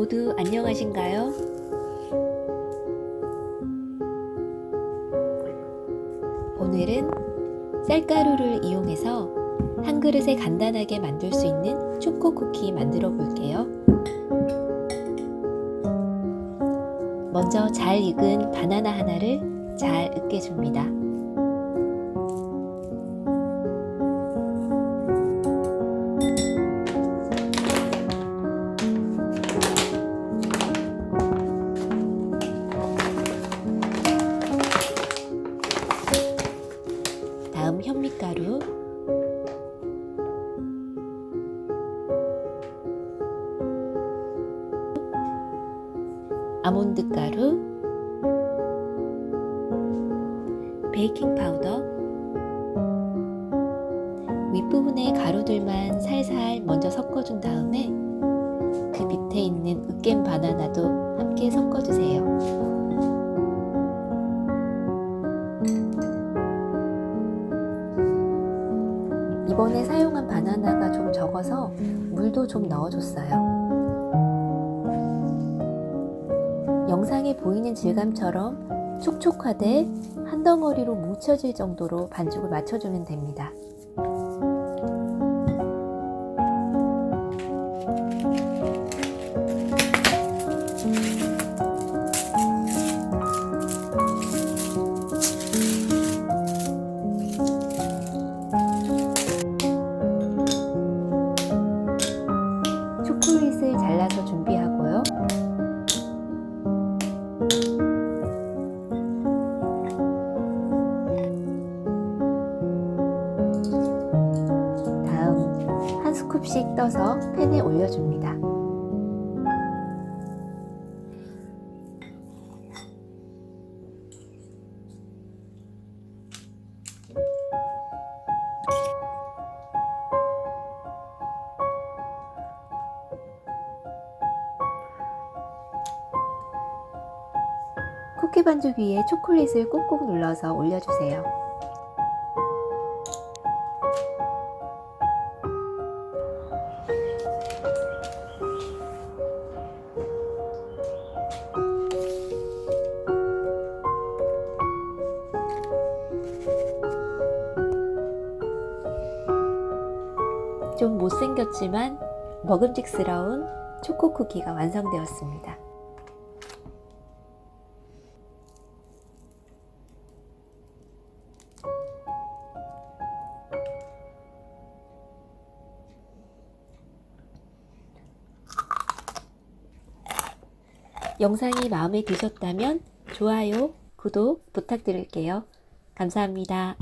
모두 안녕하신가요? 오늘은 쌀가루를 이용해서 한 그릇에 간단하게 만들 수 있는 초코 쿠키 만들어 볼게요. 먼저 잘 익은 바나나 하나를 잘 으깨줍니다. 아몬드 가루 베이킹 파우더 윗부분의 가루들만 살살 먼저 섞어준 다음에 그 밑에 있는 으깬 바나나도 함께 섞어주세요. 이번에 사용한 바나나가 좀 적어서 물도 좀 넣어줬어요. 영상에 보이는 질감처럼 촉촉하되 한 덩어리로 뭉쳐질 정도로 반죽을 맞춰주면 됩니다. 스쿱씩 떠서 팬에 올려줍니다. 쿠키 반죽 위에 초콜릿을 꾹꾹 눌러서 올려주세요. 좀 못생겼지만 먹음직스러운 초코 쿠키가 완성되었습니다. 영상이 마음에 드셨다면 좋아요, 구독 부탁드릴게요. 감사합니다.